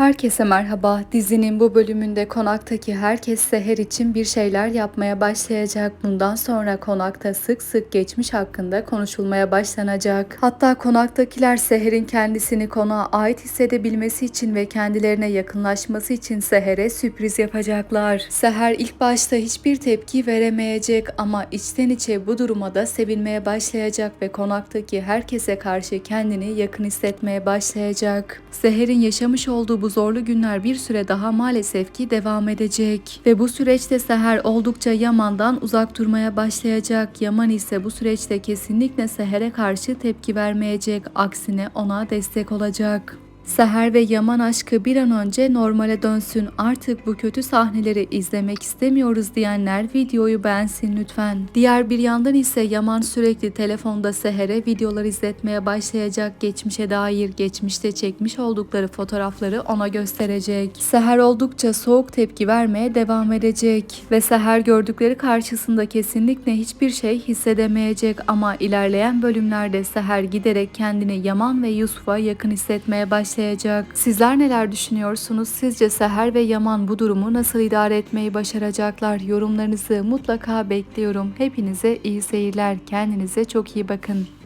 Herkese merhaba. Dizinin bu bölümünde konaktaki herkes Seher için bir şeyler yapmaya başlayacak. Bundan sonra konakta sık sık geçmiş hakkında konuşulmaya başlanacak. Hatta konaktakiler Seher'in kendisini konağa ait hissedebilmesi için ve kendilerine yakınlaşması için Seher'e sürpriz yapacaklar. Seher ilk başta hiçbir tepki veremeyecek ama içten içe bu duruma da sevinmeye başlayacak ve konaktaki herkese karşı kendini yakın hissetmeye başlayacak. Seher'in yaşamış olduğu bu zorlu günler bir süre daha maalesef ki devam edecek. Ve bu süreçte Seher oldukça Yaman'dan uzak durmaya başlayacak. Yaman ise bu süreçte kesinlikle Seher'e karşı tepki vermeyecek. Aksine ona destek olacak. Seher ve Yaman aşkı bir an önce normale dönsün. Artık bu kötü sahneleri izlemek istemiyoruz diyenler videoyu beğensin lütfen. Diğer bir yandan ise Yaman sürekli telefonda Seher'e videolar izletmeye başlayacak. Geçmişe dair geçmişte çekmiş oldukları fotoğrafları ona gösterecek. Seher oldukça soğuk tepki vermeye devam edecek. Ve Seher gördükleri karşısında kesinlikle hiçbir şey hissedemeyecek ama ilerleyen bölümlerde Seher giderek kendini Yaman ve Yusuf'a yakın hissetmeye başlayacak. Sizler neler düşünüyorsunuz? Sizce Seher ve Yaman bu durumu nasıl idare etmeyi başaracaklar? Yorumlarınızı mutlaka bekliyorum. Hepinize iyi seyirler. Kendinize çok iyi bakın.